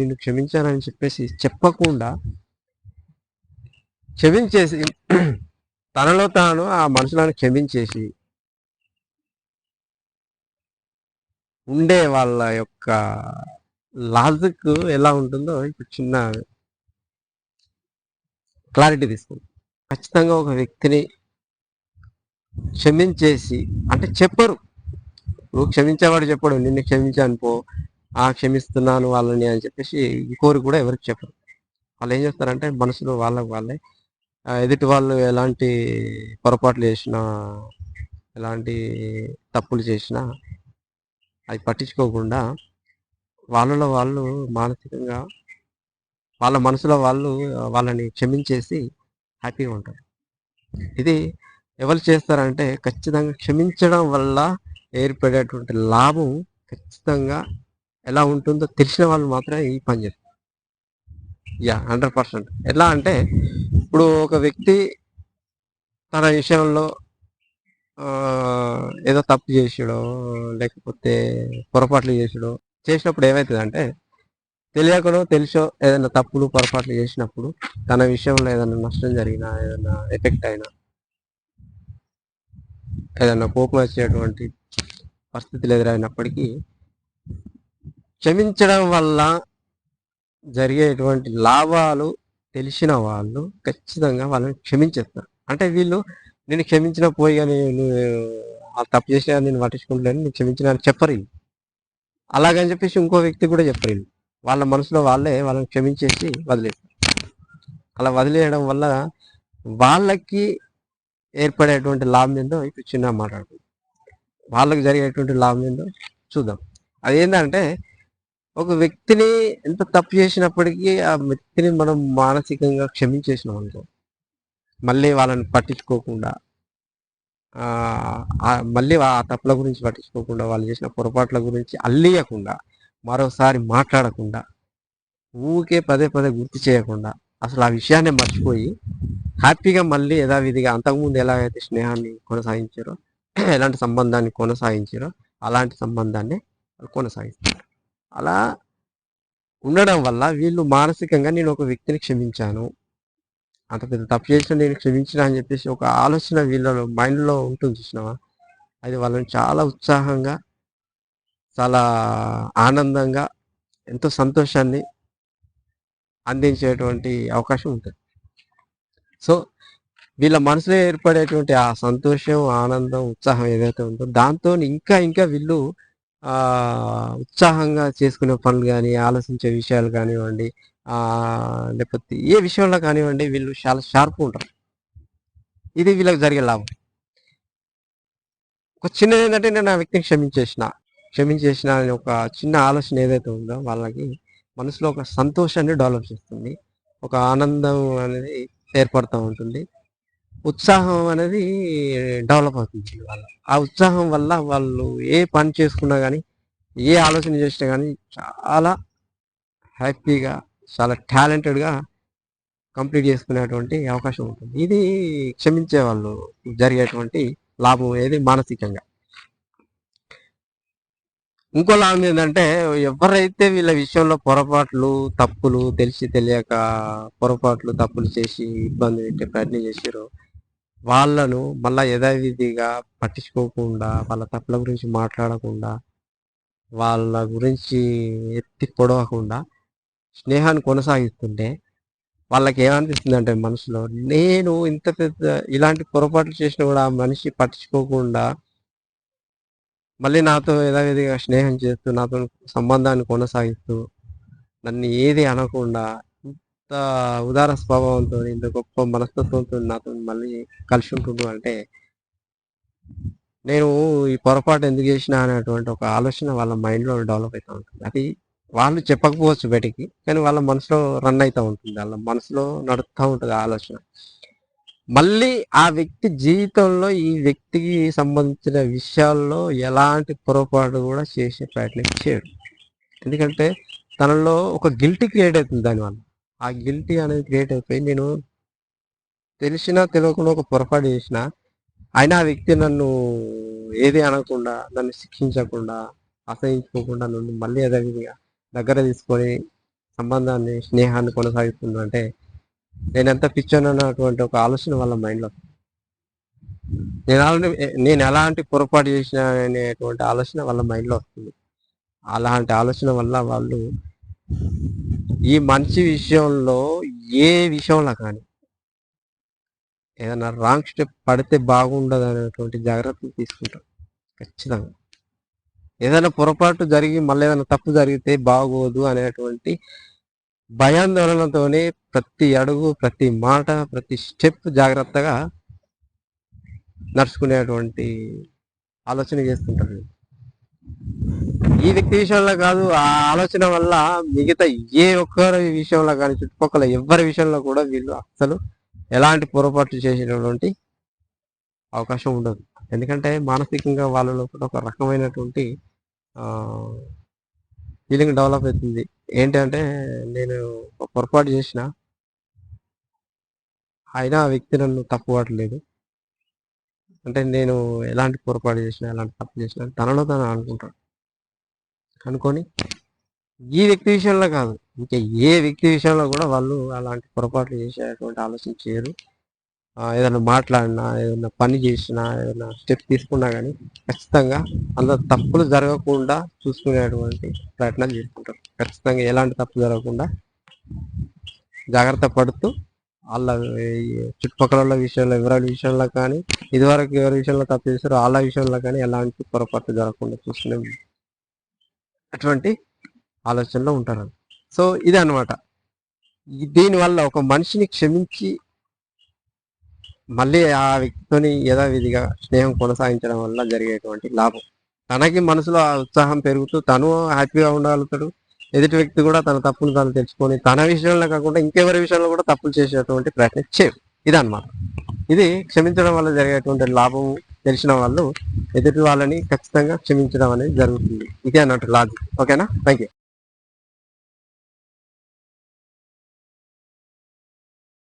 నిన్ను క్షమించానని చెప్పేసి చెప్పకుండా క్షమించేసి తనలో తాను ఆ మనుషులను క్షమించేసి ఉండే వాళ్ళ యొక్క లాజిక్ ఎలా ఉంటుందో ఇప్పుడు చిన్న క్లారిటీ తీసుకుంది. ఖచ్చితంగా ఒక వ్యక్తిని క్షమించేసి అంటే చెప్పరు. నువ్వు క్షమించేవాడు చెప్పడు నిన్ను క్షమించాను పో ఆ క్షమిస్తున్నాను వాళ్ళని అని చెప్పేసి కోరిక కూడా ఎవరికి చెప్పరు. వాళ్ళు ఏం చేస్తారంటే మనసులో వాళ్ళకు వాళ్ళే. ఎదుటి వాళ్ళు ఎలాంటి పొరపాట్లు చేసినా ఎలాంటి తప్పులు చేసినా అవి పట్టించుకోకుండా వాళ్ళలో వాళ్ళు మానసికంగా వాళ్ళ మనసులో వాళ్ళు వాళ్ళని క్షమించేసి హ్యాపీగా ఉంటారు. ఇది ఎవరు చేస్తారంటే ఖచ్చితంగా క్షమించడం వల్ల ఏర్పడేటువంటి లాభం ఖచ్చితంగా ఎలా ఉంటుందో తెలిసిన వాళ్ళు మాత్రమే ఈ పని చేస్తారు. Yeah hundred percent. ఎలా అంటే ఇప్పుడు ఒక వ్యక్తి తన విషయంలో ఆ, ఏదో తప్పు చేసాడో లేకపోతే పొరపాట్లు చేసాడో చేసినప్పుడు ఏమవుతుందంటే తెలియకనో తెలుసో ఏదైనా తప్పులు పొరపాట్లు చేసినప్పుడు తన విషయంలో ఏదైనా నష్టం జరిగినా ఏదైనా ఎఫెక్ట్ అయినా ఏదైనా కోపం వచ్చేటువంటి పరిస్థితులు ఎదురైనప్పటికీ క్షమించడం వల్ల జరిగేటువంటి లాభాలు తెలిసిన వాళ్ళు ఖచ్చితంగా వాళ్ళని క్షమించేస్తారు అంటే వీళ్ళు నేను క్షమించిన పోయి కానీ నువ్వు తప్పు చేసినా నేను పట్టించుకుంటున్నాను నేను క్షమించిన అని చెప్పరు వీళ్ళు. అలాగని చెప్పేసి ఇంకో వ్యక్తి కూడా చెప్పరు వీళ్ళు. వాళ్ళ మనసులో వాళ్ళే వాళ్ళని క్షమించేసి వదిలేస్తారు అలా వదిలేయడం వల్ల వాళ్ళకి ఏర్పడేటువంటి లాభం ఏందో ఇప్పుడు చిన్న మాట్లాడుకుందాం వాళ్ళకి జరిగేటువంటి లాభం ఏందో చూద్దాం అదేంటంటే ఒక వ్యక్తిని ఎంత తప్పు చేసినప్పటికీ ఆ వ్యక్తిని మనం మానసికంగా క్షమించేసినాం అనుకో. మళ్ళీ వాళ్ళని పట్టించుకోకుండా మళ్ళీ ఆ తప్పుల గురించి పట్టించుకోకుండా వాళ్ళు చేసిన పొరపాట్ల గురించి అల్లియకుండా మరోసారి మాట్లాడకుండా ఊకే పదే పదే గుర్తు చేయకుండా అసలు ఆ విషయాన్ని మర్చిపోయి హ్యాపీగా మళ్ళీ యథావిధిగా అంతకుముందు ఎలా అయితే స్నేహాన్ని కొనసాగించారో ఎలాంటి సంబంధాన్ని కొనసాగించారో అలాంటి సంబంధాన్ని కొనసాగిస్తారు అలా ఉండడం వల్ల వీళ్ళు మానసికంగా నేను ఒక వ్యక్తిని క్షమించాను. అంత పెద్ద తప్పు చేసిన నేను క్షమించిన అని చెప్పేసి ఒక ఆలోచన వీళ్ళలో మైండ్లో ఉంటుంది చూసినావా? అది వాళ్ళని చాలా ఉత్సాహంగా చాలా ఆనందంగా ఎంతో సంతోషాన్ని అందించేటువంటి అవకాశం ఉంటుంది. సో వీళ్ళ మనసులో ఏర్పడేటువంటి ఆ సంతోషం ఆనందం ఉత్సాహం ఏదైతే ఉందో దాంతో ఇంకా ఇంకా వీళ్ళు ఉత్సాహంగా చేసుకునే పనులు కానీ ఆలోచించే విషయాలు కానివ్వండి ఆ లేకపోతే ఏ విషయంలో కానివ్వండి వీళ్ళు చాలా షార్ప్ ఉంటారు. ఇది వీళ్ళకి జరిగే లాభం. ఒక చిన్నది ఏంటంటే నేను ఆ వ్యక్తిని క్షమించేసిన. క్షమించేసిన అనే ఒక చిన్న ఆలోచన ఏదైతే ఉందో వాళ్ళకి మనసులో ఒక సంతోషాన్ని డెవలప్ చేస్తుంది. ఒక ఆనందం అనేది ఏర్పడుతూ ఉంటుంది. ఉత్సాహం అనేది డెవలప్ అవుతుంది వాళ్ళ ఆ ఉత్సాహం వల్ల వాళ్ళు ఏ పని చేసుకున్నా కానీ ఏ ఆలోచన చేసినా కానీ చాలా హ్యాపీగా చాలా టాలెంటెడ్గా కంప్లీట్ చేసుకునేటువంటి అవకాశం ఉంటుంది. ఇది క్షమించే వాళ్ళు జరిగేటువంటి లాభం ఏది? మానసికంగా. ఇంకో లాభం ఏంటంటే ఎవరైతే వీళ్ళ విషయంలో పొరపాట్లు తప్పులు తెలిసి తెలియక పొరపాట్లు తప్పులు చేసి ఇబ్బంది పెట్టే ప్రయత్నం చేసారో వాళ్ళను మళ్ళీ యథావిధిగా పట్టించుకోకుండా వాళ్ళ తప్పుల గురించి మాట్లాడకుండా వాళ్ళ గురించి ఎత్తి పొడవకుండా స్నేహాన్ని కొనసాగిస్తుంటే వాళ్ళకి ఏమనిపిస్తుంది అంటే మనసులో నేను ఇంత పెద్ద ఇలాంటి పొరపాట్లు చేసినా కూడా ఆ మనిషి పట్టించుకోకుండా మళ్ళీ నాతో యథావిధిగా స్నేహం చేస్తూ నాతో సంబంధాన్ని కొనసాగిస్తూ నన్ను ఏది అనకుండా ఉదార స్వభావంతో ఇంత గొప్ప మనస్తత్వంతో నాతో మళ్ళీ కలిసి ఉంటుండు అంటే నేను ఈ పొరపాటు ఎందుకు చేసిన అనేటువంటి ఒక ఆలోచన వాళ్ళ మైండ్లో డెవలప్ అవుతూ ఉంటుంది. అది వాళ్ళు చెప్పకపోవచ్చు బయటికి కానీ వాళ్ళ మనసులో రన్ అవుతూ ఉంటుంది. వాళ్ళ మనసులో నడుస్తూ ఉంటుంది ఆలోచన. మళ్ళీ ఆ వ్యక్తి జీవితంలో ఈ వ్యక్తికి సంబంధించిన విషయాల్లో ఎలాంటి పొరపాటు కూడా చేసే ప్రయత్నం చేయడు. ఎందుకంటే తనలో ఒక గిల్టీ క్రియేట్ అవుతుంది దానివల్ల. ఆ గిల్టీ అనేది క్రియేట్ అయిపోయి నేను తెలిసినా తెలియకుండా ఒక పొరపాటు చేసిన. అయినా ఆ వ్యక్తి నన్ను ఏది అనకుండా నన్ను శిక్షించకుండా అసహించుకోకుండా నన్ను మళ్ళీ యథావిధిగా దగ్గర తీసుకొని సంబంధాన్ని స్నేహాన్ని కొనసాగిస్తుండ్రు అంటే నేను ఎంత పిచ్చాను అన్నటువంటి ఒక ఆలోచన వాళ్ళ మైండ్లో నేను అలాంటి నేను ఎలాంటి పొరపాటు చేసిన అనేటువంటి ఆలోచన వాళ్ళ మైండ్లో వస్తుంది. అలాంటి ఆలోచన వల్ల వాళ్ళు ఈ మంచి విషయంలో ఏ విషయంలో కానీ ఏదైనా రాంగ్ స్టెప్ పడితే బాగుండదు అనేటువంటి జాగ్రత్తలు తీసుకుంటారు ఖచ్చితంగా. ఏదైనా పొరపాటు జరిగి మళ్ళీ ఏదైనా తప్పు జరిగితే బాగోదు అనేటువంటి భయాందోళనతోనే ప్రతి అడుగు ప్రతి మాట ప్రతి స్టెప్ జాగ్రత్తగా నడుచుకునేటువంటి ఆలోచన చేస్తుంటారు. ఈ వ్యక్తి విషయంలో కాదు ఆ ఆలోచన వల్ల మిగతా ఏ ఒక్కరి విషయంలో కానీ చుట్టుపక్కల ఎవరి విషయంలో కూడా వీళ్ళు అసలు ఎలాంటి పొరపాట్లు చేసేటటువంటి అవకాశం ఉండదు. ఎందుకంటే మానసికంగా వాళ్ళలో కూడా ఒక రకమైనటువంటి ఫీలింగ్ డెవలప్ అవుతుంది. ఏంటంటే నేను పొరపాటు చేసిన అయినా ఆ వ్యక్తి నన్ను తప్పు అంటే నేను ఎలాంటి పొరపాటు చేసినా ఎలాంటి తప్పు చేసినా తనలో తను అనుకుంటాడు. కనుక్కొని ఈ వ్యక్తి విషయంలో కాదు. ఇంకా ఏ వ్యక్తి విషయంలో కూడా వాళ్ళు అలాంటి పొరపాట్లు చేసేటువంటి ఆలోచన చేయరు. ఏదైనా మాట్లాడినా ఏదైనా పని చేసినా ఏదైనా స్టెప్ తీసుకున్నా కానీ ఖచ్చితంగా అందులో తప్పులు జరగకుండా చూసుకునేటువంటి ప్రయత్నం చేసుకుంటారు ఖచ్చితంగా ఎలాంటి తప్పు జరగకుండా జాగ్రత్త పడుతూ వాళ్ళ చుట్టుపక్కల విషయంలో ఎవరి విషయంలో కానీ ఇదివరకు ఎవరి విషయంలో తప్పు చేశారో వాళ్ళ విషయంలో కానీ ఎలాంటి పొరపాటు జరగకుండా చూసుకునే అటువంటి ఆలోచనలో ఉంటారు సో ఇది అనమాట దీనివల్ల ఒక మనిషిని క్షమించి మళ్ళీ ఆ వ్యక్తితోని యథావిధిగా స్నేహం కొనసాగించడం వల్ల జరిగేటువంటి లాభం. తనకి మనసులో ఆ ఉత్సాహం పెరుగుతూ తను హ్యాపీగా ఉండగలుగుతాడు. ఎదుటి వ్యక్తి కూడా తన తప్పును తను తెలుసుకొని తన విషయంలో కాకుండా ఇంకెవరి విషయంలో కూడా తప్పులు చేసేటువంటి ప్రయత్నం చేయవు ఇదన్నమాట. ఇది క్షమించడం వల్ల జరిగేటువంటి లాభం తెలిసిన వాళ్ళు ఎదుటి వాళ్ళని ఖచ్చితంగా క్షమించడం అనేది జరుగుతుంది. ఇదే అన్నట్టు లాజిక్ ఓకేనా థ్యాంక్ యూ